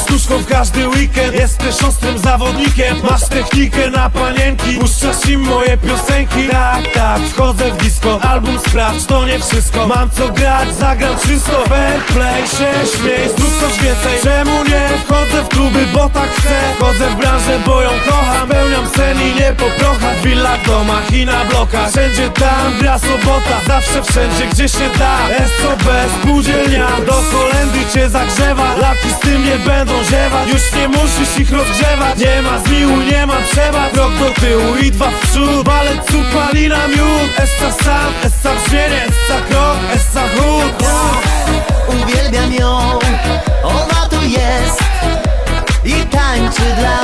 sztuczką w każdy weekend. Jesteś ostrym zawodnikiem. Masz technikę na panienki. Puszczasz im moje piosenki. Tak, tak, wchodzę w disco. Album sprawdź, to nie wszystko. Mam co grać, zagram wszystko Fair play, się śmiej, zrób coś więcej. Czemu nie? Wchodzę w kluby, bo tak chcę? Wchodzę w branżę, bo ją kocham. Pełniam sen i nie poprocham W willach, domach i na blokach. Wszędzie tam gra sobota. Zawsze wszędzie, gdzie się da cię zagrzewa. Laki z tym nie będą ziewać. Już nie musisz ich rozgrzewać. Nie ma zmiłu, nie ma przewag Krok do tyłu i dwa w przód. Balet, palina, miód. Essa sam, essa brzmienie Essa krok, essa chód. Uwielbiam ją, ona tu jest i tańczy dla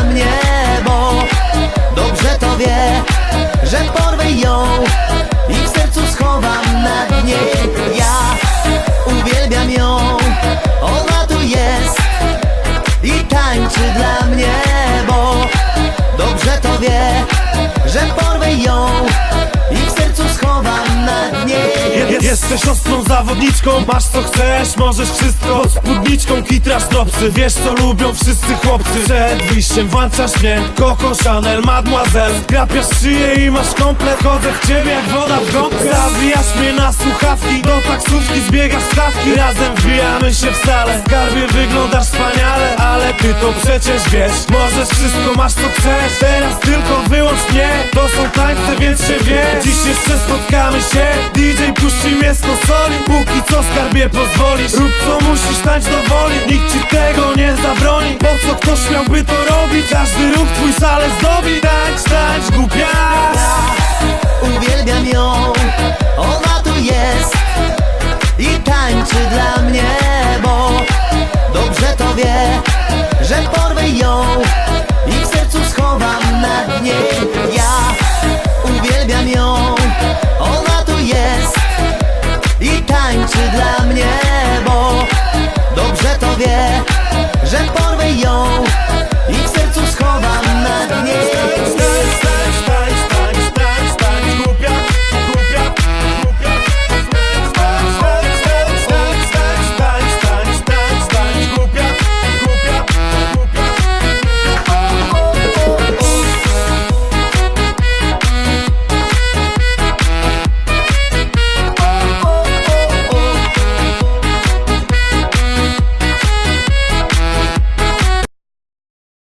dla mnie, Jesteś ostrą zawodniczką, masz co chcesz, możesz wszystko. Pod spódniczką kitrasz dropsy, wiesz co lubią wszyscy chłopcy. Przed wyjściem włączasz mnie, Coco Chanel, Mademoiselle. Grapiasz szyję i masz komplet, chodzę w ciebie jak woda w gąbkę Zawijasz mnie na słuchawki, do taksówki zbiegasz stawki. Razem wbijamy się w salę, w skarbie wyglądasz wspaniale. Ale ty to przecież wiesz, możesz wszystko, masz co chcesz. Teraz tylko wyłącz mnie, to są tańce, więc się wie Dziś jeszcze spotkamy się, DJ puści mnie z konsoli Póki co skarbie pozwolisz, rób co musisz, tańcz do woli. Nikt ci tego nie zabroni, po co ktoś miałby to robić? Każdy ruch twój salę zdobi, tańcz, tańcz, głupia. Uwielbiam ją, ona tu jest i tańczy dla mnie, bo dobrze to wie, że porwę Simple.